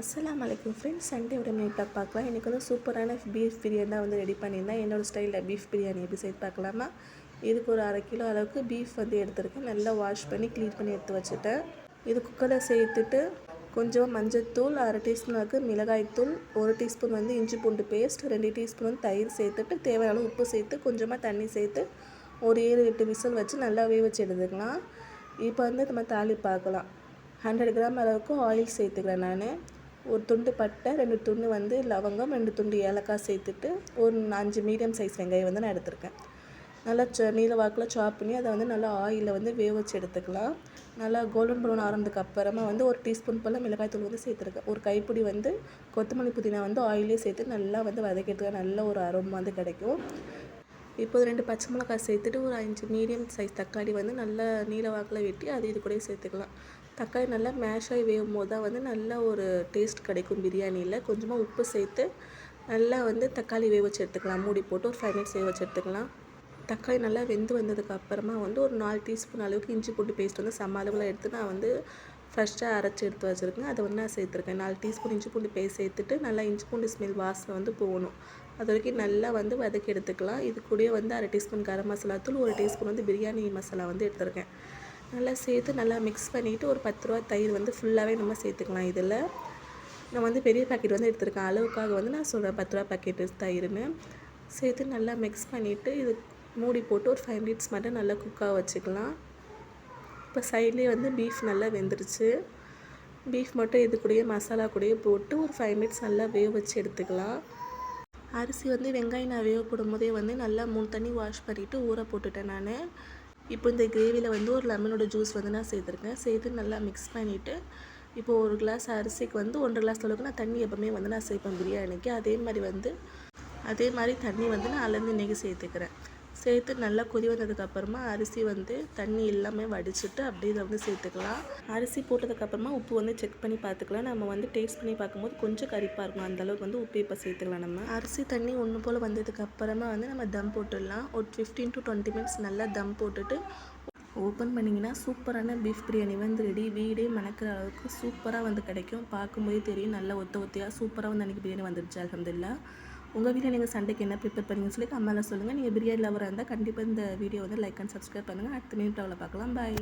அஸ்லாம் அலைக்கும் friends சண்டேயோட makeup பார்க்கலாம். எனக்கு வந்து சூப்பரான பீஃப் பிரியாணி தான் வந்து ரெடி பண்ணியிருந்தேன். என்னோட ஸ்டைலில் பீஃப் பிரியாணி எப்படி செய்து பார்க்கலாமா? இதுக்கு ஒரு அரை கிலோ அளவுக்கு பீஃப் வந்து எடுத்துருக்கேன். நல்லா வாஷ் பண்ணி க்ளீன் பண்ணி எடுத்து வச்சுட்டேன். இது குக்கரில் சேர்த்துட்டு கொஞ்சமாக மஞ்சள்தூள் அரை டீஸ்பூன் அளவுக்கு மிளகாய்த்தூள் ஒரு டீஸ்பூன் வந்து இஞ்சி பூண்டு பேஸ்ட் ரெண்டு டீஸ்பூன் வந்து தயிர் சேர்த்துட்டு தேவையான உப்பு சேர்த்து கொஞ்சமாக தண்ணி சேர்த்து ஒரு ஏழு எட்டு விசில் வச்சு நல்லா வேக வச்சு எடுத்துக்கலாம். இப்போ வந்து நம்ம தாலி பார்க்கலாம். ஹண்ட்ரட் கிராம் அளவுக்கு ஆயில் சேர்த்துக்கிறேன் நான். ஒரு துண்டு பட்டை ரெண்டு துண்டு வந்து லவங்கம் ரெண்டு துண்டு ஏலக்காய் சேர்த்துட்டு ஒரு அஞ்சு மீடியம் சைஸ் வெங்காயம் வந்து நான் எடுத்திருக்கேன். நல்லா ச நீல வாக்கில் சாப் பண்ணி அதை வந்து நல்லா ஆயிலில் வந்து வேக வச்சு எடுத்துக்கலாம். நல்லா கோல்டன் ப்ரௌன் ஆரம்பத்துக்கு அப்புறமா வந்து ஒரு டீஸ்பூன் போல் மிளகாய் தூள் வந்து சேர்த்துருக்கேன். ஒரு கைப்பிடி வந்து கொத்தமல்லி புதினா வந்து ஆயிலே சேர்த்து நல்லா வந்து வதக்கிறதுக்கு நல்ல ஒரு அரோமா வந்து கிடைக்கும். இப்போது ரெண்டு பச்சை மிளகாய் சேர்த்துட்டு ஒரு அஞ்சு மீடியம் சைஸ் தக்காளி வந்து நல்லா நீல வாக்கில் வெட்டி அது இது கூட சேர்த்துக்கலாம். தக்காளி நல்லா மேஷ் ஆகி வேகும் போது தான் வந்து நல்ல ஒரு டேஸ்ட் கிடைக்கும் பிரியாணியில். கொஞ்சமாக உப்பு சேர்த்து நல்லா வந்து தக்காளி வேக வச்சு எடுத்துக்கலாம். மூடி போட்டு ஒரு ஃபைவ் மினிட்ஸ் வேக வச்சு எடுத்துக்கலாம். தக்காளி நல்லா வெந்து வந்ததுக்கு அப்புறமா வந்து ஒரு நாலு டீஸ்பூன் அளவுக்கு இஞ்சி பூண்டு பேஸ்ட் வந்து சம அளவில் எடுத்து நான் வந்து ஃப்ரெஷ்ஷாக அரைச்சி எடுத்து வச்சுருக்கேன். அதை வந்து நான் சேர்த்துருக்கேன். நாலு டீஸ்பூன் இஞ்சி பூண்டு பேஸ்ட் சேர்த்துட்டு நல்லா இஞ்சி பூண்டு ஸ்மெல் வாசனை வந்து போகணும். அது வரைக்கும் நல்லா வந்து வதக்கி எடுத்துக்கலாம். இது கூடயே வந்து அரை டீஸ்பூன் கரம் மசாலா தூள் ஒரு டீஸ்பூன் வந்து பிரியாணி மசாலா வந்து எடுத்துருக்கேன். நல்லா சேர்த்து நல்லா மிக்ஸ் பண்ணிவிட்டு ஒரு பத்து ரூபா தயிர் வந்து ஃபுல்லாகவே நம்ம சேர்த்துக்கலாம் இதில். நான் வந்து பெரிய பாக்கெட் வந்து எடுத்திருக்கேன். அளவுக்காக வந்து நான் சொல்கிறேன் பத்து ரூபா பாக்கெட்டு தயிர்னு சேர்த்து நல்லா மிக்ஸ் பண்ணிவிட்டு இது மூடி போட்டு ஒரு ஃபைவ் மினிட்ஸ் மட்டும் நல்லா குக்காக வச்சுக்கலாம். இப்போ சைட்லேயே வந்து பீஃப் நல்லா வெந்துருச்சு. பீஃப் மட்டும் இது கூடயே மசாலா கூடயே போட்டு ஒரு ஃபைவ் மினிட்ஸ் நல்லா வேக வச்சு எடுத்துக்கலாம். அரிசி வந்து வெங்காயம் நான் வேக போடும்போதே வந்து நல்லா மூணு தண்ணி வாஷ் பண்ணிவிட்டு ஊற போட்டுட்டேன் நான். இப்போ இந்த கிரேவியில் வந்து ஒரு லெமனோட ஜூஸ் வந்து நான் சேர்த்துருக்கேன். சேர்த்து நல்லா மிக்ஸ் பண்ணிவிட்டு இப்போது ஒரு கிளாஸ் அரிசிக்கு வந்து ஒன்றரை கிளாஸ் அளவுக்கு நான் தண்ணி எப்போவுமே வந்து நான் சேர்ப்பேன் பிரியாணிக்கு. அதே மாதிரி வந்து அதே மாதிரி தண்ணி வந்து நான் அளந்து இன்றைக்கி சேர்த்துக்கிறேன். சேர்த்து நல்லா கொதி வந்ததுக்கப்புறமா அரிசி வந்து தண்ணி எல்லாமே வடிச்சிட்டு அப்படியே இதை வந்து சேர்த்துக்கலாம். அரிசி போட்டதுக்கப்புறமா உப்பு வந்து செக் பண்ணி பார்த்துக்கலாம். நம்ம வந்து டேஸ்ட் பண்ணி பார்க்கும்போது கொஞ்சம் கரிப்பாக இருக்கும். அந்தளவுக்கு வந்து உப்பு இப்போ சேர்த்துக்கலாம் நம்ம. அரிசி தண்ணி ஒன்று போல் வந்ததுக்கப்புறமா வந்து நம்ம தம் போட்டுடலாம். ஒரு ஃபிஃப்டீன் டு டுவெண்ட்டி மினிட்ஸ் நல்லா தம் போட்டுட்டு ஓப்பன் பண்ணிங்கன்னா சூப்பரான பீஃப் பிரியாணி வந்து ரெடி வீடே மணக்கிற அளவுக்கு சூப்பராக வந்து கிடைக்கும். பார்க்கும்போதே தெரியும். நல்லா ஒத்த ஒத்தையாக சூப்பராக வந்து அன்றைக்கி பிரியாணி வந்துடுச்சு அலமதுல்லா உங்கள் வீட்டில் நீங்கள் சண்டைக்கு என்ன ப்ரிப்பேர் பண்ணீங்கன்னு சொல்லி கம்மியில் சொல்லுங்கள் நீங்கள் பிரியாணி லவராக இருந்தால் கண்டிப்பாக இந்த வீடியோ வந்து லைக் அண்ட் சப்ஸ்கிரைப் பண்ணுங்கள் அடுத்த மினிட் பார்க்கலாம். பாய்